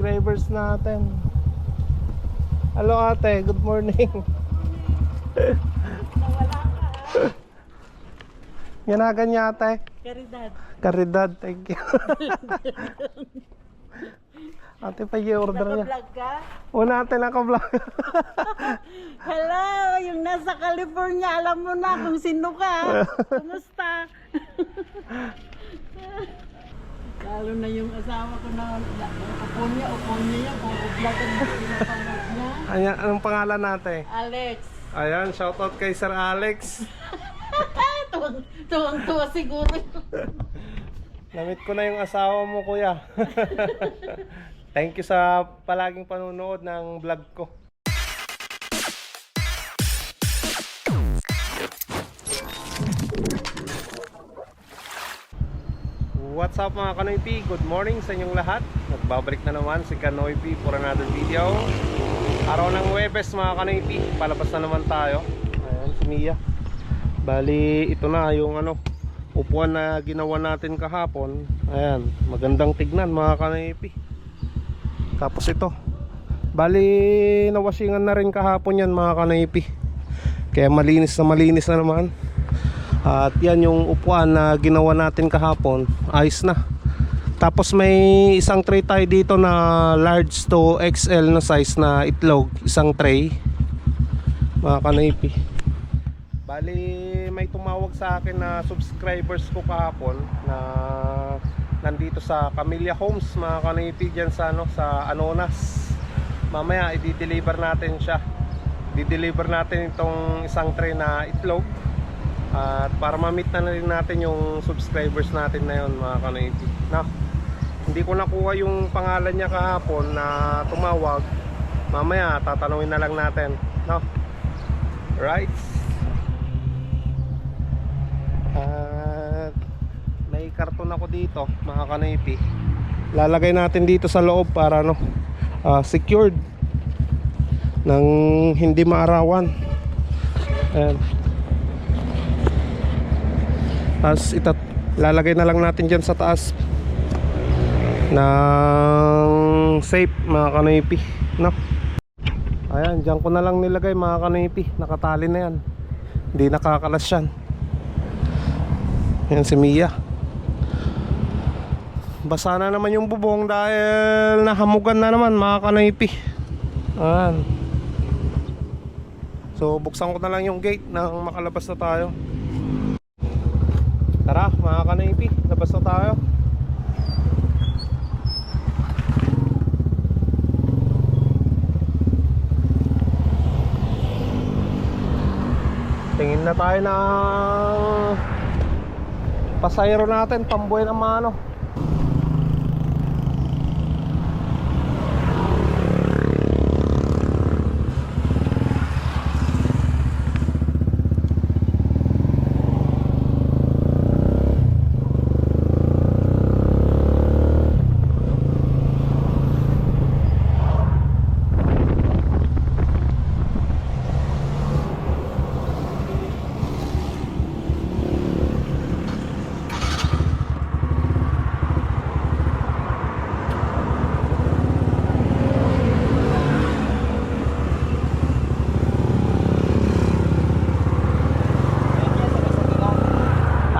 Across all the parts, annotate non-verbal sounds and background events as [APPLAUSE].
subscribers natin. Hello ate, good morning. [LAUGHS] Nawala ka. Yanagan niya ate. Karidad. Karidad, thank you. [LAUGHS] ate pa order niya. Naka-vlog ka? Una ate naka-vlog. [LAUGHS] Hello, yung nasa California, alam mo na kung sino ka. Kumusta? Lalo na yung asawa ko na upo niya, upo niya yan, kung vlog ang pinapanood niya. Ayan, anong pangalan natin? Alex. Ayan, shoutout kay Sir Alex. [LAUGHS] Tuwang, tuwang-tuwa siguro. Namit ko na yung asawa mo, kuya. [LAUGHS] Thank you sa palaging panunood ng vlog ko. What's up mga Kanoy P? Good morning sa inyong lahat. Nagbabalik na naman si Kanoy P for another video. Araw ng Webes mga Kanoy P. Palabas na naman tayo. Ayan si Mia. Bali ito na yung ano upuan na ginawa natin kahapon. Ayan, magandang tignan mga Kanoy P. Tapos ito. Bali nawasingan na rin kahapon yan mga Kanoy P. Kaya malinis na malinis na naman. At yan yung upuan na ginawa natin kahapon. Ayos na. Tapos may isang tray tayo dito na large to XL na size na itlog. Isang tray. Mga kanaypi. Bali may tumawag sa akin na subscribers ko kahapon na nandito sa Camilla Homes mga kanaypi dyan sa, ano, sa Anonas. Mamaya i-deliver natin siya. Di-deliver natin itong isang tray na itlog. At para ma-meet na rin natin yung subscribers natin na yun mga kanaiti na, Hindi ko nakuha yung pangalan niya kahapon na tumawag. Mamaya tatanungin na lang natin. No? Right? At may karton ako dito mga kanaiti Lalagay natin dito sa loob para no, ah, secured Nang hindi maarawan. Ayan tapos itat lalagay na lang natin dyan sa taas ng safe mga kanoypi no? ayan dyan ko na lang nilagay mga kanoypi. Nakatali na yan. Hindi nakakalas yan. Yan si Mia. Basa na naman yung bubong dahil nahamugan na naman mga kanoypi. Ayan. So buksan ko na lang yung gate nang makalabas na tayo Tara mga kanaypi, labas na tayo. Tingin na tayo ng pasayro natin, pambuhay ng mano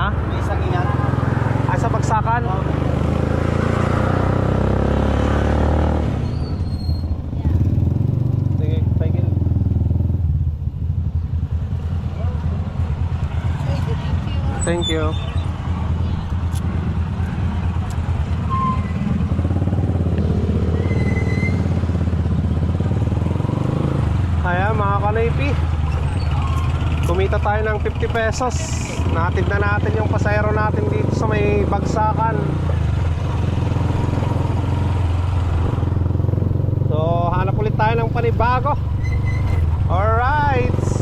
Ha? May isang ingat. Ay sa bagsakan? Sige, paigil. Thank you. Ayan mga kanaypi Kumita tayo ng 50 pesos. Natid na natin yung pasayro natin dito sa may bagsakan. So hanap ulit tayo ng panibago. Alright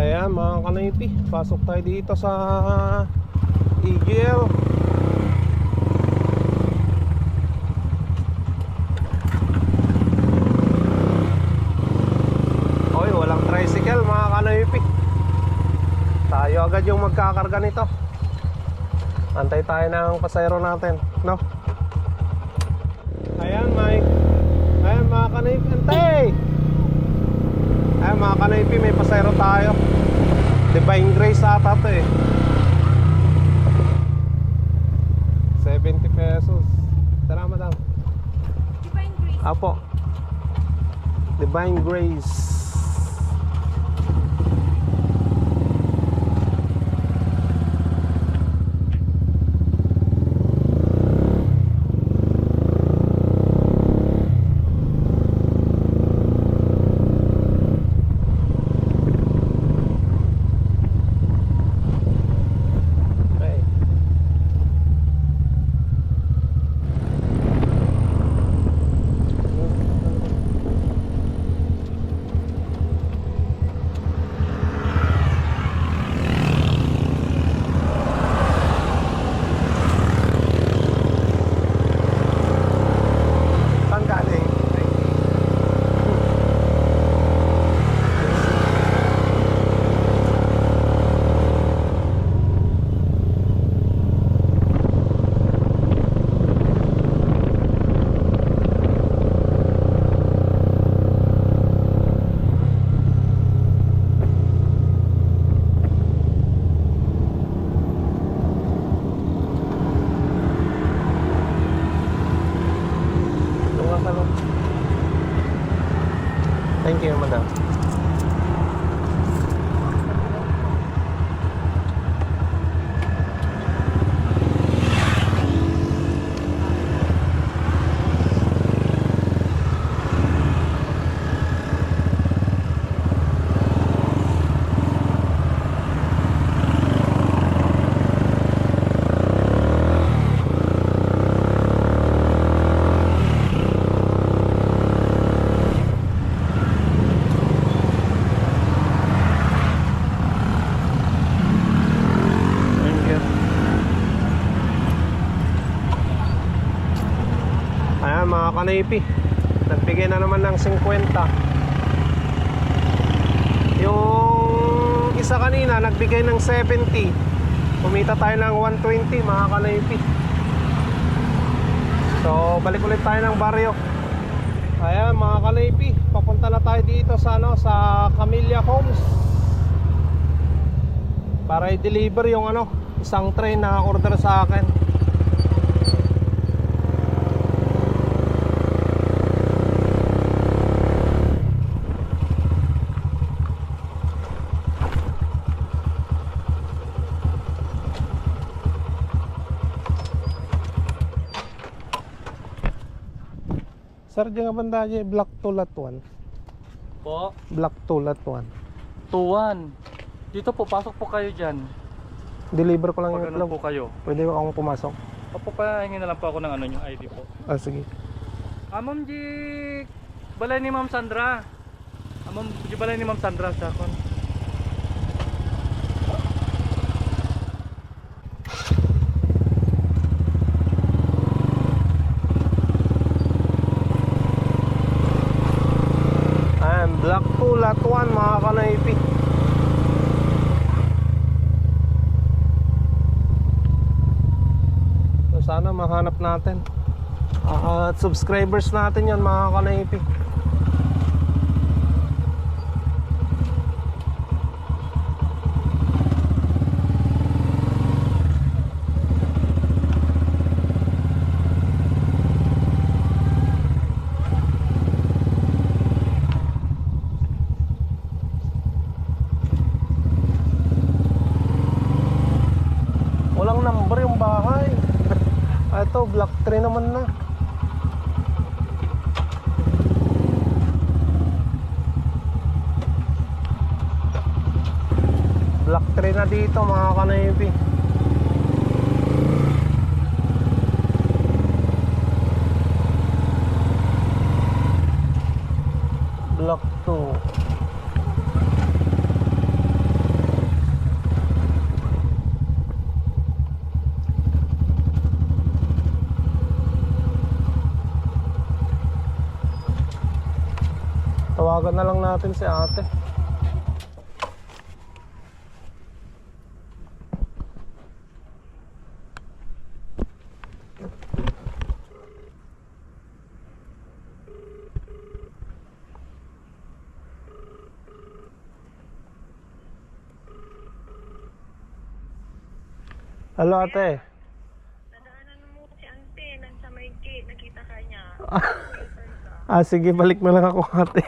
Ayan mga kanaypi Pasok tayo dito sa Eagle Oy, walang tricycle mga kanoypi. Tayo agad yung magkakarga nito. Antay tayo ng pasayro natin, no? Ayan, Mike. Ayan, mga kanaypi. Antay! Ayan, mga kanaypi, may pasayro tayo. Divine Grace ata to eh. 70 pesos. Tara, madam. Divine Grace. Apo. Divine Grace. Kanaypi Nagbigay na naman ng 50 Yung isa kanina nagbigay ng 70 Kumita tayo ng 120 mga kanaypi So balik ulit tayo ng baryo. Ayan mga kanaypi Papunta na tayo dito sa, ano, sa Camellia Homes. Para i-deliver yung ano isang train na order sa akin Sir, dyan nga banda dyan, Black Tulat 1 Po, Black Tulat 1 tuwan. Dito po, pasok po kayo dyan. Deliver ko lang Pag yung ano itlog po kayo. Pwede ba akong pumasok? Opo, pahingin na lang po ako ng ano yung ID po. Ah, sige Ah, Ma'am Jik! Balay ni Ma'am Sandra. Ah, Ma'am, di balay ni Ma'am Sandra sa kon. Ayan, Black Tulat 1 mga kanaypi Sana mahanap natin. Ah, At subscribers natin yan mga kanaypi Walang number yung bahay. Ah, Ito, block 3 naman na. 3 na dito mga kanaypi. Block 2. Tawagan na lang natin si ate. Hello ate. Nadaanan mo si Ante, nasa may gate, nakita ka niya. [LAUGHS] Ah, sige, balik na lang ako ate.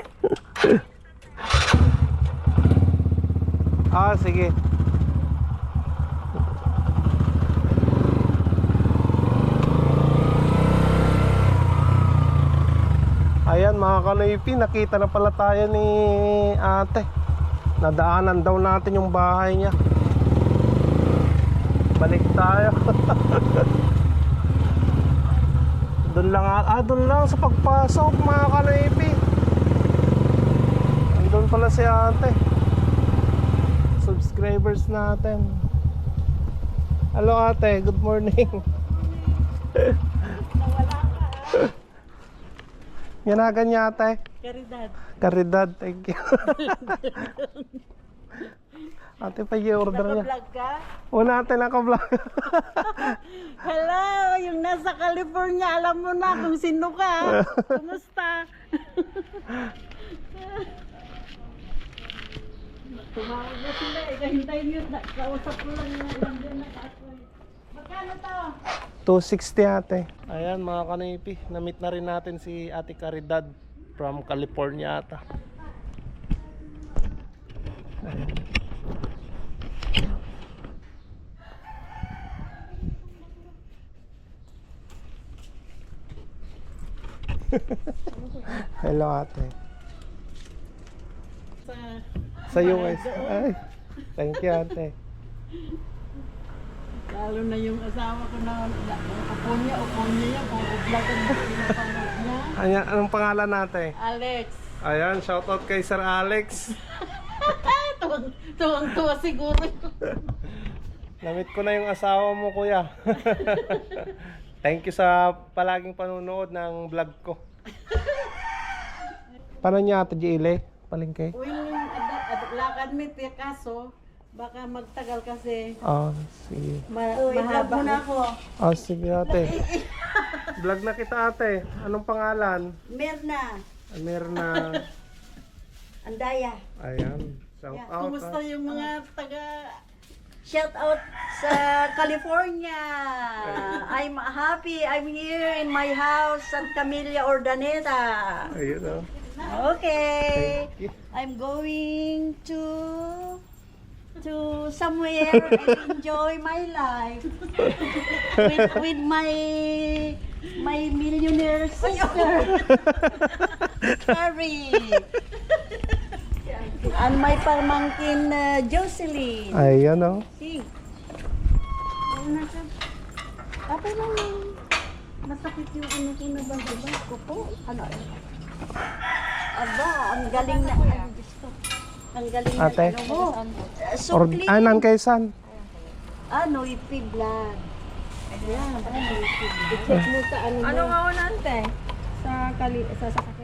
ah, sige. Ayan mga kanoypi, nakita na pala tayo ni ate. Nadaanan daw natin yung bahay niya. Balik tayo. [LAUGHS] Doon lang, ah, doon lang sa pagpasok mga kanoypi. Doon pala si ate. Subscribers natin. Hello ate, good morning. [LAUGHS] Yanagan niya ate. Karidad. Karidad, thank you. [LAUGHS] ate pa yung order niya. Naka-vlog ka? Una ate naka-vlog. [LAUGHS] Hello, yung nasa California, alam mo na kung sino ka. Kumusta? Tumawag na sila eh, kahintayin yun. Kausap ko lang na nandiyan na ako eh. Magkano to? 260 ate. Ayan mga kanipi, na-meet na rin natin si Ate Caridad from California ata. Ayan. [LAUGHS] Hello ate. Sa Sa US. Ay, thank you ate. Lalo na yung asawa ko na upo niya, upo niya yan. Kung vlogan mo niya. Ayan, anong pangalan natin? Alex. Ayan, shoutout kay Sir Alex. [LAUGHS] tuwang, tuwang tuwa siguro. [LAUGHS] Namit ko na yung asawa mo, kuya. Thank you sa palaging panunood ng vlog ko. Paano niya ate Jile? Palingkay? Uy, ad- ad- lakad mo tiya kaso, baka magtagal kasi. Ah, sige. Ma- mahaba na ako. Ah, sige ate. [LAUGHS] Vlog na kita ate. Anong pangalan? Merna, Meron na... Andaya. Ayan. Shout out. Kumusta ah. yung mga taga... Shout out sa California. I'm happy. I'm here in my house, San Camilla Ordaneta. Ayun oh. Okay. I'm going to to somewhere and enjoy my life with, with my my millionaire sister. [LAUGHS] Carrie. And my pamangkin uh, Jocelyn. Ayan oh. Si. Ano na siya? Tapos lang masakit yung ano ko na banda ko po. Ano? Aba, ang galing na. Ano, Diyos ko. Ang galing na Ate? ano mo. Uh, So Or, clean. ah, nan kay San? Ano, ipi blood. Ayan, ano, ipi blood. mo sa ano Ano nga una ante? Sa kali sa sasakyan?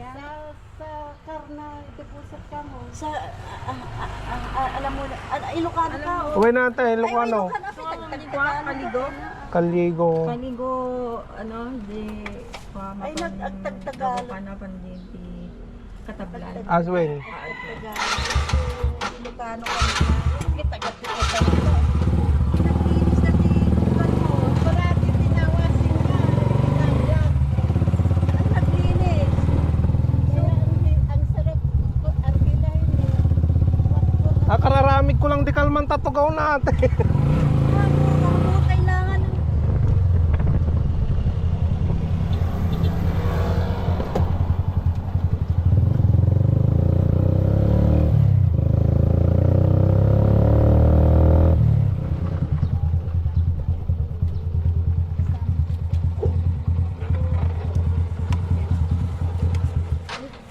Car na deposit ka mo. Sa, ah, ah, ah, ah, alam mo, na, ah, Ilocano ka. oh. Uwi natin, Ay, Ilocano. Ilocano. Kaligo? Kaligo. Kaligo, ano, di, Ay, nag- ang tagtagalog. ka na pandin di katablan. Aswing. Ilocano ka na. Kita ka kita ka. Naglinis na di Ilocano mo. Parati tinawasin ka. Tinanggap. Ang naglinis. Kaya ang, ang sarap ko, ang kinain niya. Ah, di kalman tatugaw na ate. Ano, kailangan ng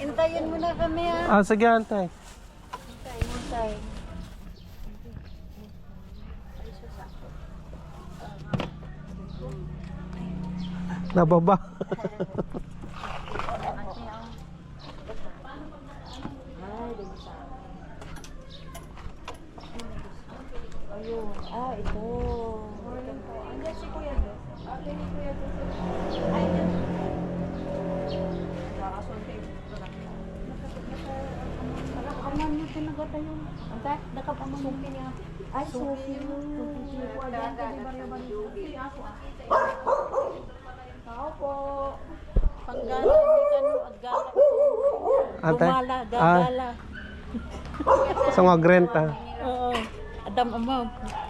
Intayin mo na kami ha. Ah, sige ate. Nababa. Ayun. Ah, ito. Andiyan si Kuya Dos. Ate ni Kuya Dos. Ay, yan. Nakakasunti. Nakakaman mo ko nagatayo. Ang dahil, nakapamang suki niya. Ay, suki yun. Tao po. Panggala, hindi ka no, at gala. Ate? Gumala, Ah, gagala. sa mga grenta. Oo. Adam amaw,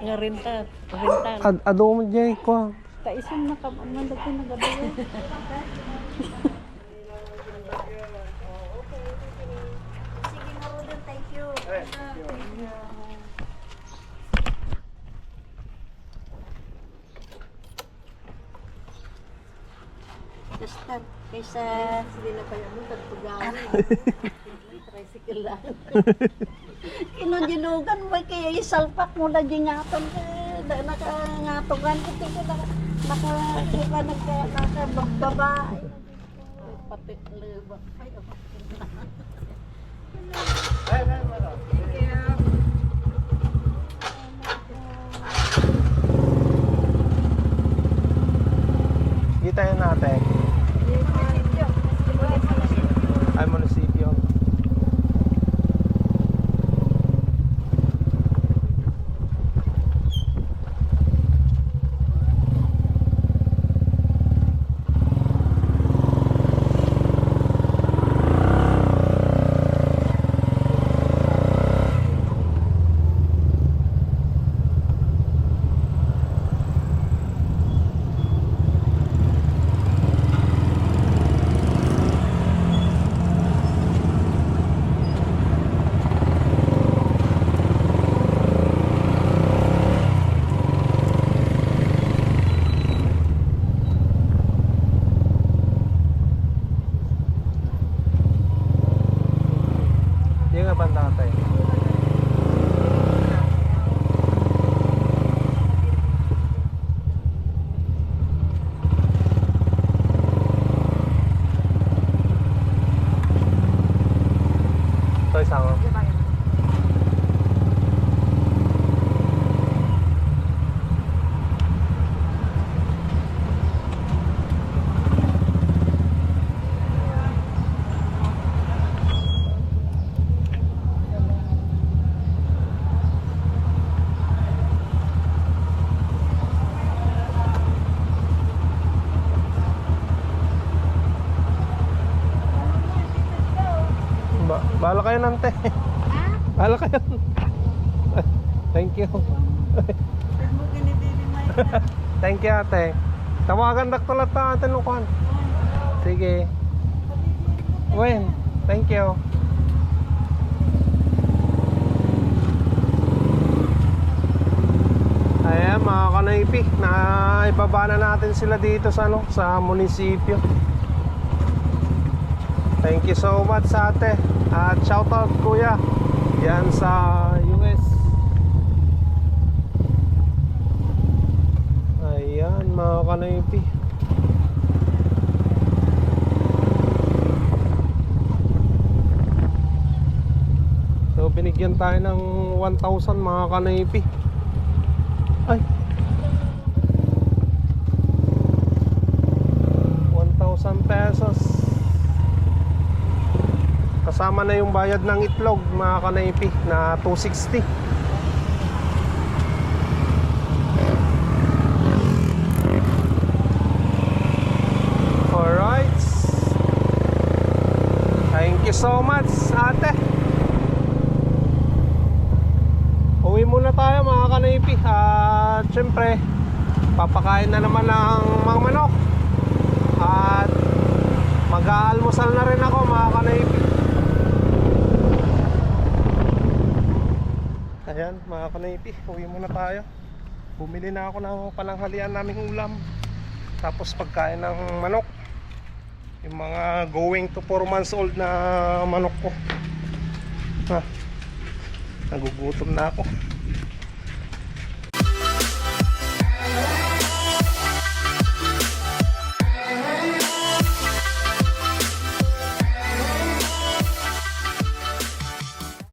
nga renta, renta. Ad ado mo jay ko. Kaisang nakapamang ko nagatayo. Sige, Marudin, thank you. Basta, kaysa hindi na kaya mo tagtugawan. [LAUGHS] Tricycle lang. Kinudilugan mo kaya isalpak mo na dingatan eh, na nakangatugan ito ko na naka iba naka nakabagbaba. Pati lebak. Ay, ako. Kita bahala kayo nante. Bahala kayo. Thank you. Thank you ate. Tawagan dak tulat ta ate lukuan. Sige. Wen, thank you. Ayan mga kanaypi, na ibaba na natin sila dito sa ano, sa munisipyo. Thank you so much sa ate. At shoutout kuya. Yan sa US. Ayan mga kanaypi. So binigyan tayo ng 1,000 mga kanaypi. Ay. 1,000 pesos. Kasama na yung bayad ng itlog mga kanaypi na 260. Alright. Thank you so much, ate. Uwi muna tayo mga kanaypi. At syempre, papakain na naman ng mga manok. At mag-aalmusal na rin ako mga kanaypi. Ayan mga kanaypi, uwi muna tayo. Bumili na ako ng pananghalian naming ulam. Tapos pagkain ng manok. Yung mga going to 4 months old na manok ko. Ha. Nagugutom na ako.